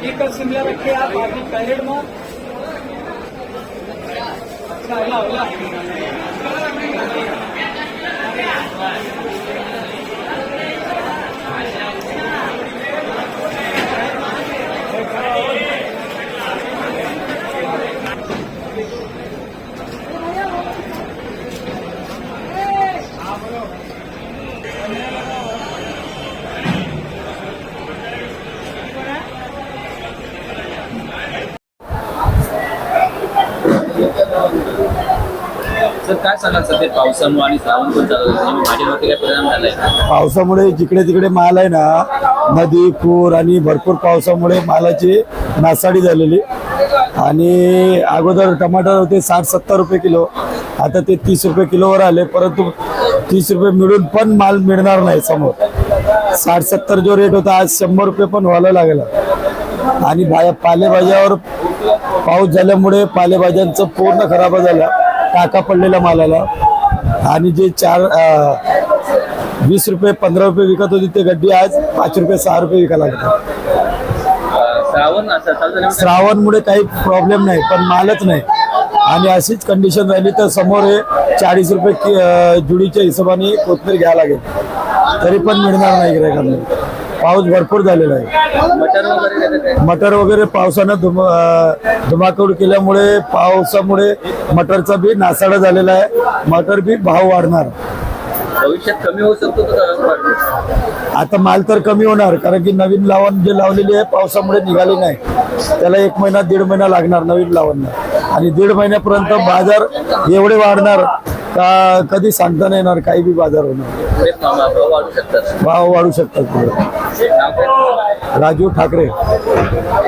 शिमला रखे आप बाकी कैरेट में अच्छा, तर काय सांगाल सध्या पावसामुळे आणि श्रावण पण चालू आहे काय परिणाम झालाय? पावसामुळे जिकडे तिकडे माल आहे ना नदी पूर आणि भरपूर पावसामुळे मालाची नासाडी झालेली. आणि अगोदर टमाटर होते साठ सत्तर रुपये किलो आता ते तीस रुपये किलोवर आले परंतु तीस रुपये मिळून पण माल मिळणार नाही समोर. साठ सत्तर जो रेट होता आज शंभर रुपये पण व्हायला लागला. आणि पालेभाज्यावर पाऊस झाल्यामुळे पालेभाज्यांचं पूर्ण खराब झालं. टाका पडलेल्या मालाला. आणि जे चार वीस रुपये पंधरा रुपये विकत होती ते गड्डी आज पाच रुपये सहा रुपये विकायला लागतात श्रावणमुळे काही प्रॉब्लेम नाही पण मालच नाही. आणि अशीच कंडिशन राहिली तर समोर हे चाळीस रुपये जुडीच्या हिशोबाने कोथमीर घ्यावं लागेल. तरी पण मिळणार नाही गिरायकांना पाऊस भरपूर झालेला आहे. मटर वगैरे पावसानं धुम अं, धुमाकूळ केल्यामुळे पावसामुळे मटरचा बी नासाडा झालेला आहे. मटर बी भाव वाढणार. भविष्यात कमी होऊ शकतो? आता माल तर कमी होणार कारण की नवीन लावण जे लावलेली आहे पावसामुळे निघाली नाही. त्याला एक महिना दीड महिना लागणार नवीन लावणला आणि दीड महिन्यापर्यंत बाजार एवढे वाढणार का कधी सांगता नाही येणार काही बी बाजार होणार. भाव वाढू शकतात. भाव वाढू शकतात पुढे राजू ठाकरे.